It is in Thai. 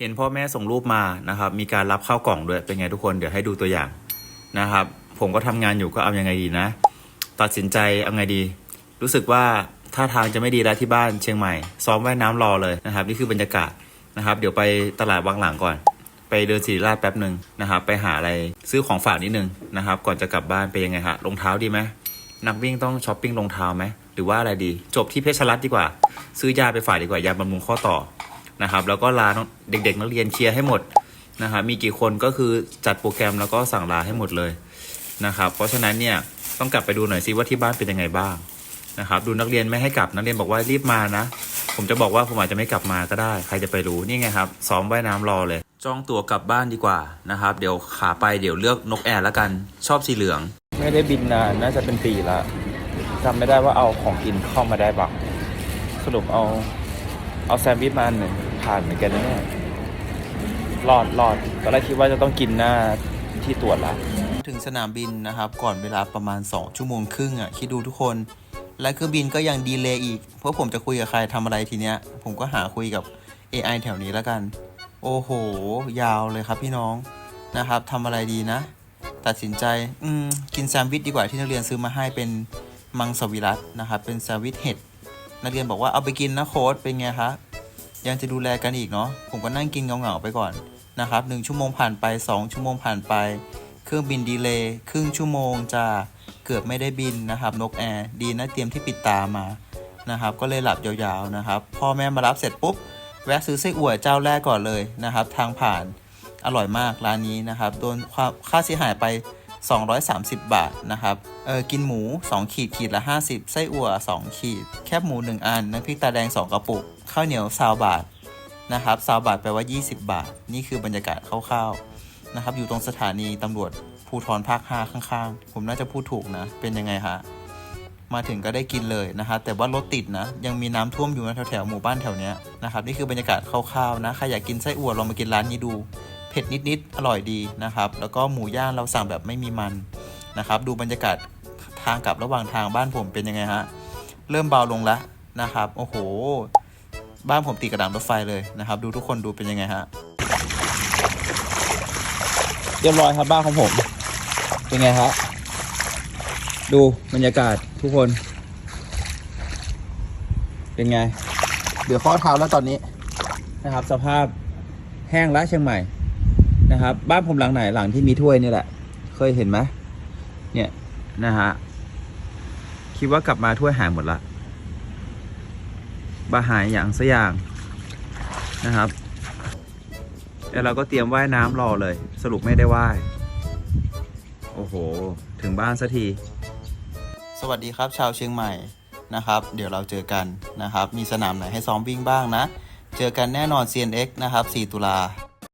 เห็นพ่อแม่ส่งรูปมานะครับ มีการรับข้าวกล่องด้วยเป็นไงทุกคนเดี๋ยวให้ดูตัวอย่างนะครับ ผมก็ทำงานอยู่ก็เอายังไงดีนะ ตัดสินใจเอาไงดี รู้สึกว่าท่าทางจะไม่ดีแล้วที่บ้านเชียงใหม่ ซ้อมว่ายน้ำรอเลยนะครับ นี่คือบรรยากาศนะครับ เดี๋ยวไปตลาดวังหลังก่อน ไปเดินสีราชแป๊บหนึ่งนะครับ ไปหาอะไรซื้อของฝากนิดนึงนะครับ ก่อนจะกลับบ้านเป็นยังไงฮะรองเท้าดีไหมนักวิ่งต้องช้อปปิ้งรองเท้าไหมหรือว่าอะไรดี จบที่เพชรรัตดีกว่า ซื้อยาไปฝากดีกว่ายาบำรุงข้อต่อ นะครับ แล้วก็ลาเด็กๆนักเรียนเคลียร์ให้หมดนะครับมีกี่คนก็คือจัดโปรแกรมแล้วก็สั่งลาให้หมดเลยนะครับ เพราะฉะนั้นเนี่ยต้องกลับไปดูหน่อยซิว่าที่บ้านเป็นยังไงบ้างนะครับดูนักเรียนไม่ให้กลับนักเรียนบอกว่ารีบมานะ ผมจะบอกว่าผมอาจจะไม่กลับมาก็ได้ ใครจะไปรู้นี่ไงครับซ้อมว่ายน้ำรอเลย จองตั๋วกลับบ้านดีกว่านะครับ เดี๋ยวขาไปเดี๋ยวเลือกนกแอร์แล้วกันชอบสีเหลือง ไม่ได้บินนานน่าจะเป็นปีละจำไม่ได้ว่าเอาของกินเข้ามาได้บ้างสรุปเอาเอาแซนด์วิชมาอันหนึ่ง ผ่านเหมือนกันนะเนี่ยรอดรอดตอนแรกคิดว่าจะต้องกินหน้าที่ตรวจละถึงสนามบินนะครับ ก่อนเวลาประมาณ 2 ชั่วโมงครึ่งอะคิดดูทุกคน และเครื่องบินก็ยังดีเลย์อีก เพราะผมจะคุยกับใครทำอะไรทีเนี้ย ผมก็หาคุยกับ AI แถวนี้แล้วกัน โอ้โห ยาวเลยครับพี่น้องนะครับทำอะไรดีนะ ตัดสินใจอืมกินแซนด์วิชดีกว่าที่นักเรียนซื้อมาให้เป็นมังสวิรัตนะครับเป็นแซนด์วิชเห็ดนักเรียนบอกว่าเอาไปกินนะโค้ดเป็นไงคะ ยังจะดูแลกันอีกเนาะผมก็นั่งกินเงาๆไปก่อนนะครับหนึ่งชั่วโมงผ่านไป 2 ชั่วโมงผ่านไป เครื่องบินดีเลย์ครึ่งชั่วโมงจะเกือบไม่ได้บินนะครับ นกแอร์ดีนะเตรียมที่ปิดตามานะครับ ก็เลยหลับยาวๆนะครับพ่อแม่มารับเสร็จปุ๊บแวะซื้อไส้อั่วเจ้าแรกก่อนเลยนะครับ ทางผ่านอร่อยมากร้านนี้นะครับโดนค่าเสียหายไป 230 บาทนะครับเออกินหมู 2 ขีดขีดละ 50 ไส้อั่ว 2 ขีด แคบหมู 1 อัน น้ำพริกตาแดง 2 กระปุก ข้าวเหนียวซาวบาทนะครับซาวบาทแปลว่า 20 บาท นี่คือบรรยากาศคร่าวๆนะครับ อยู่ตรงสถานีตำรวจภูทรภาค 5 ข้างๆ ผมน่าจะพูดถูกนะ เป็นยังไงฮะ มาถึงก็ได้กินเลยนะครับแต่ว่ารถติดนะ ยังมีน้ำท่วมอยู่นะแถวๆหมู่บ้านแถวเนี้ยนะครับ นี่คือบรรยากาศคร่าวๆนะ ใครอยากกินไส้อั่วลองมากินร้านนี้ดู เผ็ดนิดๆอร่อยดีนะครับ แล้วก็หมูย่างเราสั่งแบบไม่มีมันนะครับ ดูบรรยากาศทางกลับระหว่างทางบ้านผมเป็นยังไงฮะเริ่มเบาลงแล้วนะครับ โอ้โห บ้านผมติดกระดานรถไฟเลยนะครับ ดูทุกคนดูเป็นยังไงฮะเรียบร้อยครับบ้านของผม เป็นไงฮะดูบรรยากาศทุกคน เป็นไง เดี๋ยวข้อเท้าแล้วตอนนี้นะครับ สภาพแห้งแล้วเชียงใหม่ นะครับ บ้านผมหลังไหนหลังที่มีถ้วยนี่แหละ เคยเห็นไหมเนี่ยนะฮะคิดว่ากลับมาถ้วยหายหมดละบาหายอย่างสัอย่างนะครับแล้วเราก็เตรียมว่ายน้ำรอเลย สรุปไม่ได้ว่าย โอ้โห ถึงบ้านสักที สวัสดีครับชาวเชียงใหม่นะครับ เดี๋ยวเราเจอกันนะครับ มีสนามไหนให้ซ้อมวิ่งบ้างนะ เจอกันแน่นอน CNX นะครับ 4 ตุลา